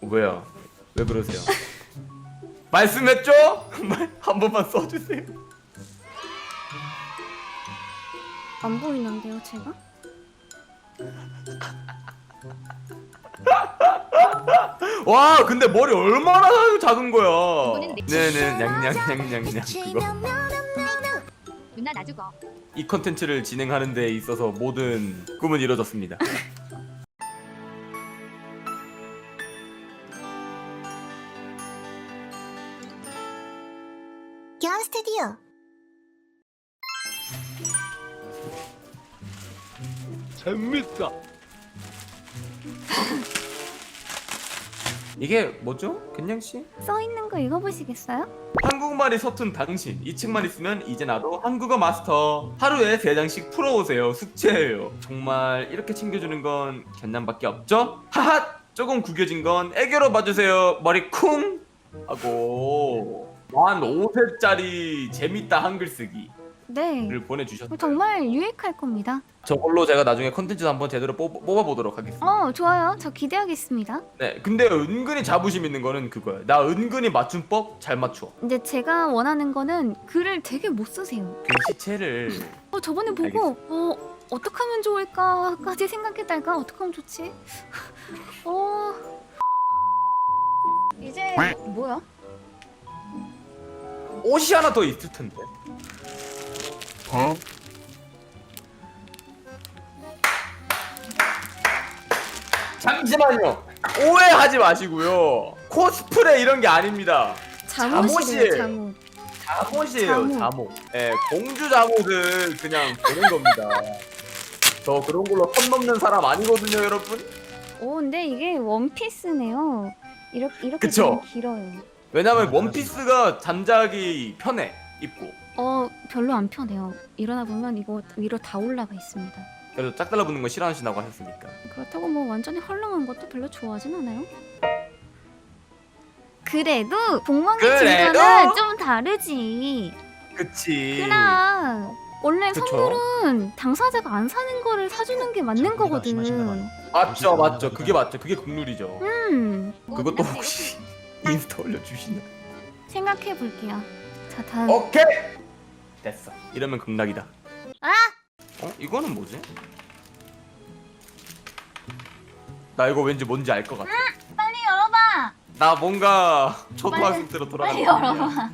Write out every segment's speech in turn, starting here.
어, 뭐야? 왜 그러세요? 말씀했죠? 말- 한 번만 써주세요. 안 보이는데요, 제가? 와, 근데 머리 얼마나 작은 거야? 네네, 냥냥냥냥냥 그거. 누나 나 죽어. 이 컨텐츠를 진행하는 데 있어서 모든 꿈은 이루어졌습니다. 재밌다. 이게 뭐죠? ken양 씨? 써 있는 거 읽어보시겠어요? 한국말이 서툰 당신 이 책만 있으면 이제 나도 한국어 마스터 하루에 세 장씩 풀어오세요 숙제예요 정말 이렇게 챙겨주는 건 견남밖에 없죠? 하하 조금 구겨진 건 애교로 봐주세요 머리 쿵 하고 만 5세짜리 재밌다 한글 쓰기 를 네. 보내주셨어요 정말 유익할 겁니다. 저걸로 제가 나중에 컨텐츠 한번 제대로 뽑, 뽑아보도록 하겠습니다 어, 좋아요. 저 기대하겠습니다. 네 근데 은근히 자부심 있는 거는 그거야 나 은근히 맞춤법 잘 맞춰 이제 제가 원하는 거는 글을 되게 못 쓰세요. 글씨체를 어, 저번에 보고 어, 어떻게 하면 좋을까까지 생각했다가 어떻게 하면 좋지? 어. 이제 뭐야? 옷이 하나 더 있을 텐데 어? 잠시만요. 오해하지 마시고요. 코스프레 이런 게 아닙니다. 잠옷이에요. 잠옷. 잠옷이에요, 잠옷. 잠옷. 예, 공주 잠옷을 그냥 보는 겁니다. 저 그런 걸로 선 넘는 사람 아니거든요, 여러분. 오, 근데 이게 원피스네요. 이렇게 이렇게 그쵸? 되게 길어요. 왜냐면 원피스가 잠자기 편해 입고. 어, 별로 안 편해요. 일어나 보면 이거 위로 다 올라가 있습니다. 그래서 짝 달라붙는 거 싫어하신다고 하셨으니까. 그렇다고 뭐 완전히 헐렁한 것도 별로 좋아하진 않아요. 그래도 복멍이 그래도? 증거는 좀 다르지. 그치. 그럼 원래 그쵸. 선물은 당사자가 안 사는 거를 사주는 게 맞는 자, 거거든. 맞죠, 맞죠. 그게 맞죠. 그게 국룰이죠. 음, 그것도 혹시 인스타 올려주시나? 생각해 볼게요. 자, 다음. 오케이. 됐어. 이러면 극락이다. 아! 어? 이거는 뭐지? 나 이거 왠지 뭔지 알 것 같아. 빨리 열어봐. 나 뭔가 초등학생 때로 빨리 돌아가는 열어봐. 느낌이야.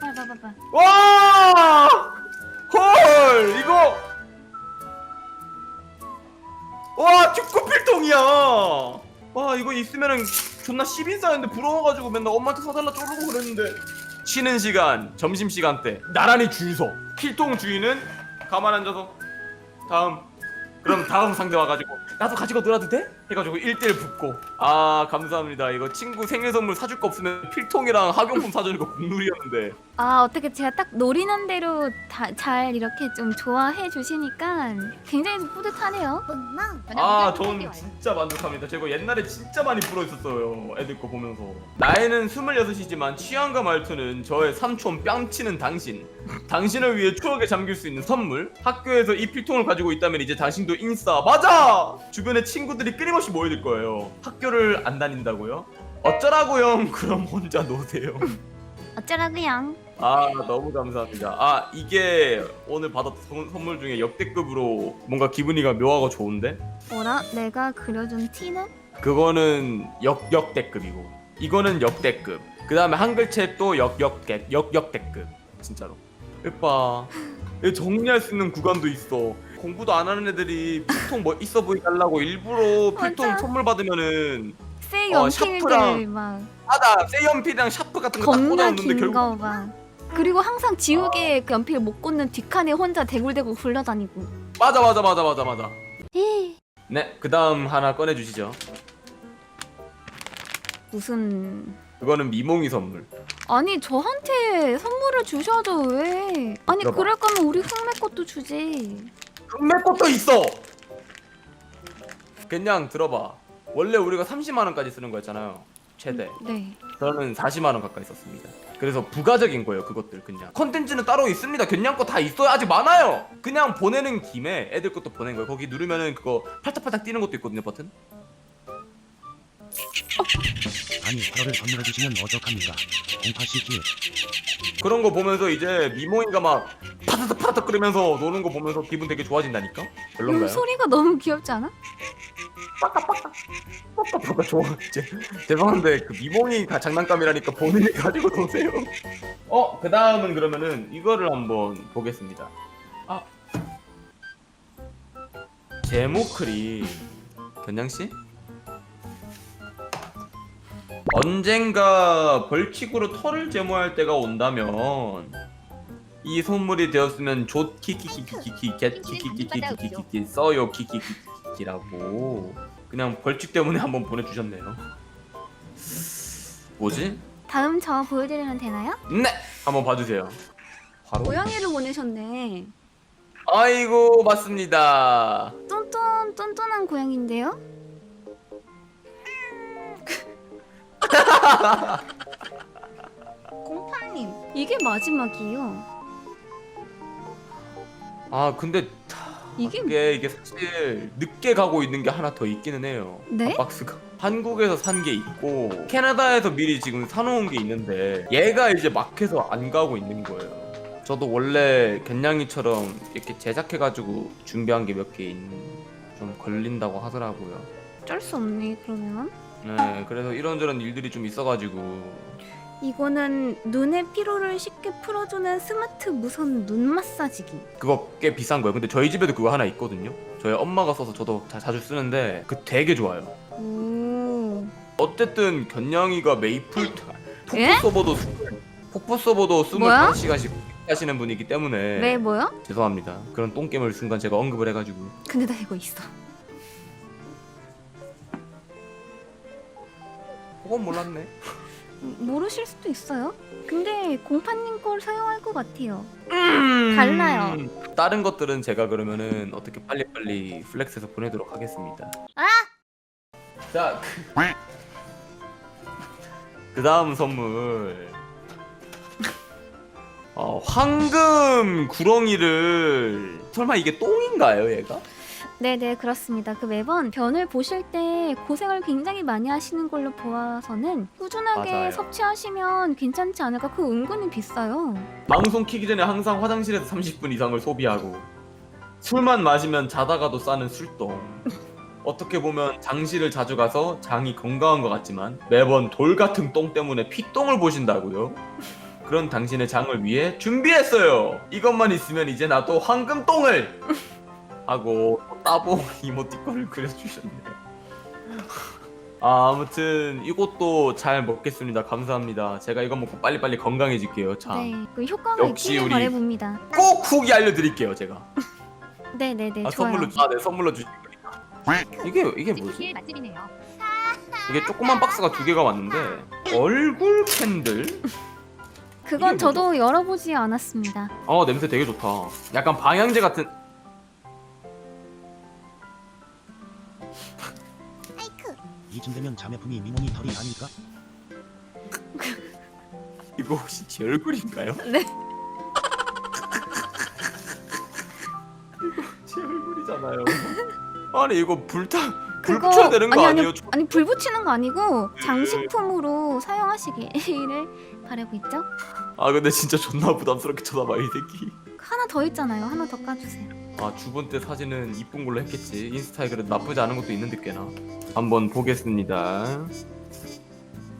빨리 봐봐봐. 와! 헐! 이거 와 축구 필통이야. 와 이거 있으면은 존나 시빈싸였는데 부러워가지고 맨날 엄마한테 사달라 쪼르고 그랬는데 쉬는 시간 점심 시간 때 나란히 줄 서. 필통 주인은 가만 앉아서 다음 그럼 다음 상대 와가지고 나도 가지고 놀아도 돼? 해가지고 1대1 붙고 아 감사합니다 이거 친구 생일 선물 사줄 거 없으면 필통이랑 학용품 사주는 거 국룰이었는데 아 어떻게 제가 딱 노리는 대로 다, 잘 이렇게 좀 좋아해 주시니까 굉장히 좀 뿌듯하네요. 멍멍 아, 전 진짜 만족합니다. 제가 옛날에 진짜 많이 불어 있었어요. 애들 거 보면서. 나이는 26이지만 취향과 말투는 저의 삼촌 뺨치는 당신. 당신을 위해 추억에 잠길 수 있는 선물. 학교에서 이 필통을 가지고 있다면 이제 당신도 인싸. 맞아! 주변에 친구들이 끊임없이 모여들 거예요. 학교를 안 다닌다고요? 어쩌라고 형 그럼 혼자 노세요. 어쩌라고요? 아 너무 감사합니다. 아 이게 오늘 받았던 선- 선물 중에 역대급으로 뭔가 기분이가 묘하고 좋은데? 뭐라? 내가 그려준 티는? 그거는 역 역대급이고 이거는 역대급. 그 다음에 한글책 또 역 역대 역 역대급 진짜로. 예뻐. 얘 정리할 수 있는 구간도 있어. 공부도 안 하는 애들이 필통 뭐 있어 보이 달라고 일부러 필통 맞아. 선물 받으면은 세 어, 연필들 샤프랑 막 하다 세연필이랑 샤프 같은 거 딱 겁나 꽂아놓는데 긴 결국 거 막. 그리고 항상 지우개 그 연필 못 꽂는 뒷칸에 혼자 대굴대굴 굴러다니고. 맞아 맞아 맞아 맞아 맞아. 에이, 네, 그 다음 하나 꺼내 주시죠. 무슨 그거는 미몽이 선물. 아니 저한테 선물을 주셔도 왜? 아니 들어봐. 그럴 거면 우리 흑매 것도 주지. 흑매 것도 있어. 그냥 들어봐. 원래 우리가 30만 원까지 쓰는 거였잖아요. 최대. 네. 저는 40만 원 가까이 썼습니다. 그래서 부가적인 거예요, 그것들 그냥. 컨텐츠는 따로 있습니다. 견냥 거 다 있어요. 아직 많아요. 그냥 보내는 김에 애들 것도 보낸 거예요. 거기 누르면은 그거 팔딱팔딱 뛰는 것도 있거든요, 버튼. 아니 저를 선물해 주시면 어떡합니까? 공파시키 그런 거 보면서 이제 미모이가 막 파타타 파타타 끓으면서 노는 거 보면서 기분 되게 좋아진다니까? 음, 별론가요? 소리가 너무 귀엽지 않아? 빠빠빠빠 좋아 제, 죄송한데 그 미모이가 장난감이라니까 본인이 가지고 노세요 어? 그 다음은 그러면은 이거를 한번 보겠습니다 아 제모클이 견양씨? 언젠가 벌칙으로 털을 제모할 때가 온다면 이 선물이 되었으면 좋 키키키키키키 겟 키키키키키키 써요 키키키키라고 그냥 벌칙 때문에 한번 보내주셨네요 뭐지? 다음 저 보여드리면 되나요? 네! 한번 봐주세요 바로 고양이를 보내셨네. 아이고 맞습니다 똔똔 똔똔한 고양인데요? 공파님 이게 마지막이에요. 아 근데 이게 이게 이게 사실 늦게 가고 있는 게 하나 더 있기는 해요. 네? 박스가 한국에서 산 게 있고 캐나다에서 미리 지금 사놓은 게 있는데 얘가 이제 막해서 안 가고 있는 거예요. 저도 원래 견냥이처럼 이렇게 제작해가지고 준비한 게 몇개좀 걸린다고 하더라고요. 어쩔 수 없네 그러면. 네, 그래서 이런저런 일들이 좀 있어가지고 이거는 눈의 피로를 쉽게 풀어주는 스마트 무선 눈 마사지기. 그거 꽤 비싼 거예요. 근데 저희 집에도 그거 하나 있거든요. 저희 엄마가 써서 저도 자, 자주 쓰는데 그 되게 좋아요. 오. 어쨌든 견냥이가 메이플 폭포 예? 서버도 폭포 서버도 뭐야? 25시간씩 하시는 분이기 때문에 왜 뭐요? 죄송합니다. 그런 똥겜을 순간 제가 언급을 해가지고 근데 나 이거 있어. 그건 몰랐네. 음, 모르실 수도 있어요. 근데 공파님 걸 사용할 것 같아요. 음. 달라요. 다른 것들은 제가 그러면은 어떻게 빨리빨리 플렉스해서 보내도록 하겠습니다. 아! 자, 그, 그 다음 선물. 어, 황금 구렁이를 설마 이게 똥인가요, 얘가? 네네 그렇습니다. 그 매번 변을 보실 때 고생을 굉장히 많이 하시는 걸로 보아서는 꾸준하게 맞아요. 섭취하시면 괜찮지 않을까? 그 은근히 비싸요. 방송 키기 전에 항상 화장실에서 30분 이상을 소비하고 술만 마시면 자다가도 싸는 술똥. 어떻게 보면 장실을 자주 가서 장이 건강한 것 같지만 매번 돌 같은 똥 때문에 피똥을 보신다고요? 그런 당신의 장을 위해 준비했어요. 이것만 있으면 이제 나도 황금 똥을 하고 따봉 이모티콘을 그려주셨네요. 아, 아무튼 이것도 잘 먹겠습니다. 감사합니다. 제가 이거 먹고 빨리빨리 건강해질게요. 자, 네, 그 효과가 역시 있기를 우리- 바라봅니다. 꼭 후기 알려드릴게요. 제가. 네 네 네 아, 좋아요. 선물로 아, 네 선물로 거니까. 이게 이게 뭐지? 맛집이네요. 이게 조그만 박스가 두 개가 왔는데 얼굴 캔들? 그건 저도 열어보지 않았습니다. 어 냄새 되게 좋다. 약간 방향제 같은. 이쯤 되면 자매품이 미모니 털이 아닐까? 이거 혹시 제 얼굴인가요? 네. 이거 제 얼굴이잖아요. 아니 이거 불타 불 그거 붙여야 되는 거 아니, 아니에요? 아니, 아니 불 붙이는 거 아니고 네. 장식품으로 사용하시기를 바라고 있죠. 아 근데 진짜 존나 부담스럽게 쳐다봐 이 새끼. 하나 더 있잖아요. 하나 더 까주세요. 아 주번 때 사진은 이쁜 걸로 했겠지 인스타에 그래도 나쁘지 않은 것도 있는데 꽤나 한번 보겠습니다.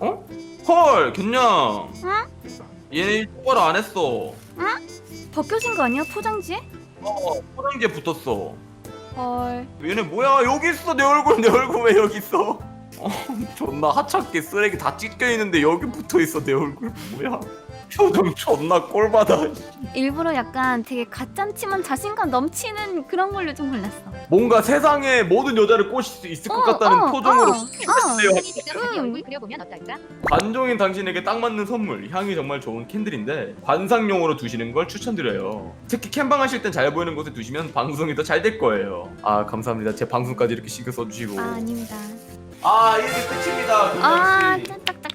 어? 헐 견냥 얘네 일 똑바로 안 했어? 벗겨진 거 아니야 포장지에? 어 포장지에 붙었어. 헐. 얘네 뭐야? 여기 있어 내 얼굴 내 얼굴 왜 여기 있어? 어 존나 하찮게 쓰레기 다 찢겨 있는데 여기 붙어 있어 내 얼굴. 뭐야 표정 존나 꼴받아 일부러 약간 되게 가짠치만 자신감 넘치는 그런 걸로 좀 골랐어. 뭔가 세상에 모든 여자를 꼬실 수 있을 것 어, 같다는 어, 표정으로 어, 어. 자기 음. 얼굴 그려보면 어떨까? 관종인 당신에게 딱 맞는 선물 향이 정말 좋은 캔들인데 관상용으로 두시는 걸 추천드려요 특히 캠방 하실 땐 잘 보이는 곳에 두시면 방송이 더 잘 될 거예요 아 감사합니다 제 방송까지 이렇게 신경 써주시고 아 아닙니다. 아 이게 끝입니다 아 금방씨 딱딱딱딱딱딱딱. 아,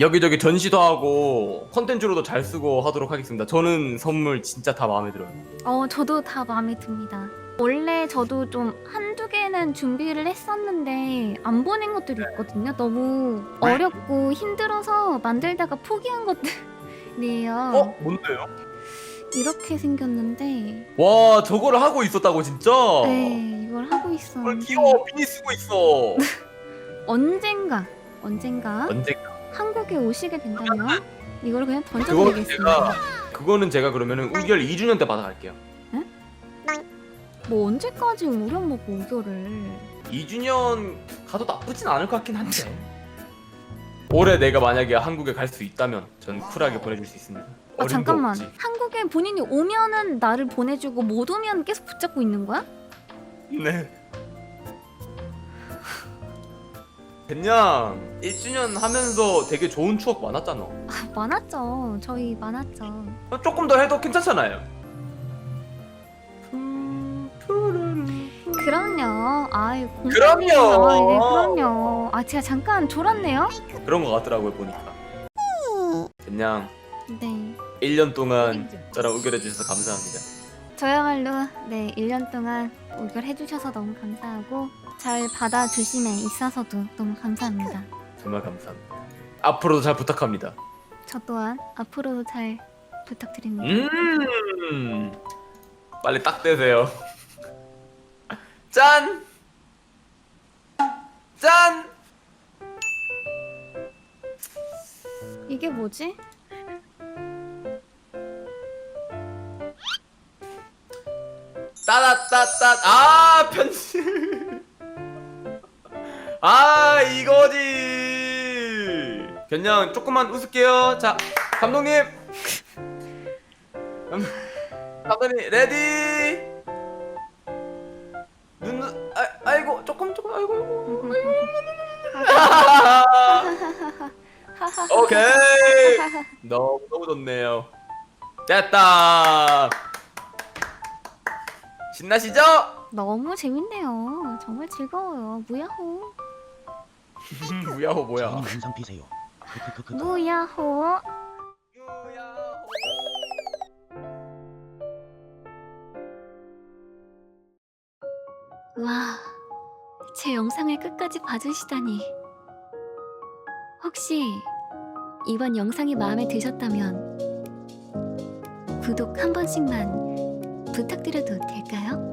여기저기 전시도 하고 컨텐츠로도 잘 쓰고 하도록 하겠습니다 저는 선물 진짜 다 마음에 들어요 어 저도 다 마음에 듭니다. 원래 저도 좀 한두 개는 준비를 했었는데 안 보낸 것들이 있거든요. 너무 어렵고 힘들어서 만들다가 포기한 것들이에요. 어? 뭔데요? 이렇게 생겼는데 와 저거를 하고 있었다고 진짜? 네 이걸 하고 헐 있었는데 귀여워 비니 쓰고 있어 언젠가 언젠가 언젠가. 한국에 오시게 된다면 이걸 그냥 그거는 던져드리겠습니다. 그거는 제가 그러면은 우결 2주년 때 받아갈게요. 뭐 언제까지 우리 엄마가 우결을. 2주년 가도 나쁘진 않을 것 같긴 한데. 올해 내가 만약에 한국에 갈 수 있다면 전 쿨하게 보내줄 수 있습니다. 아 어림도 잠깐만. 없지. 한국에 본인이 오면은 나를 보내주고 못 오면 계속 붙잡고 있는 거야? 네 그냥 1주년 하면서 되게 좋은 추억 많았잖아. 아, 많았죠. 저희 많았죠. 어, 조금 더 해도 괜찮잖아요. 음... 그럼요. 공주님. 그럼요. 아, 네, 그럼요. 아 제가 잠깐 졸았네요. 그런 것 같더라고요 보니까. 그냥 네. 1년 동안 저랑 의결해 주셔서 감사합니다 저야말로 네 1년 동안 우결해 주셔서 너무 감사하고 잘 받아주심에 있어서도 너무 감사합니다 정말 감사합니다 앞으로도 잘 부탁합니다 저 또한 앞으로도 잘 부탁드립니다 음 빨리 딱 떼세요 짠! 짠! 이게 뭐지? 따다따따 아 편지. 아 이거지. 그냥 조금만 웃을게요. 자 감독님. 감- 감독님 레디. 눈 아, 아이고 조금 조금 아이고 아이고. 오케이. 너무 너무 좋네요. 됐다 신나시죠? 너무 재밌네요. 정말 즐거워요. 무야호. 무야호 뭐야 저는 영상 피세요. 크크크크. 무야호. 와, 제 영상을 끝까지 봐주시다니. 혹시 이번 영상이 마음에 드셨다면 구독 한 번씩만 부탁드려도 될까요?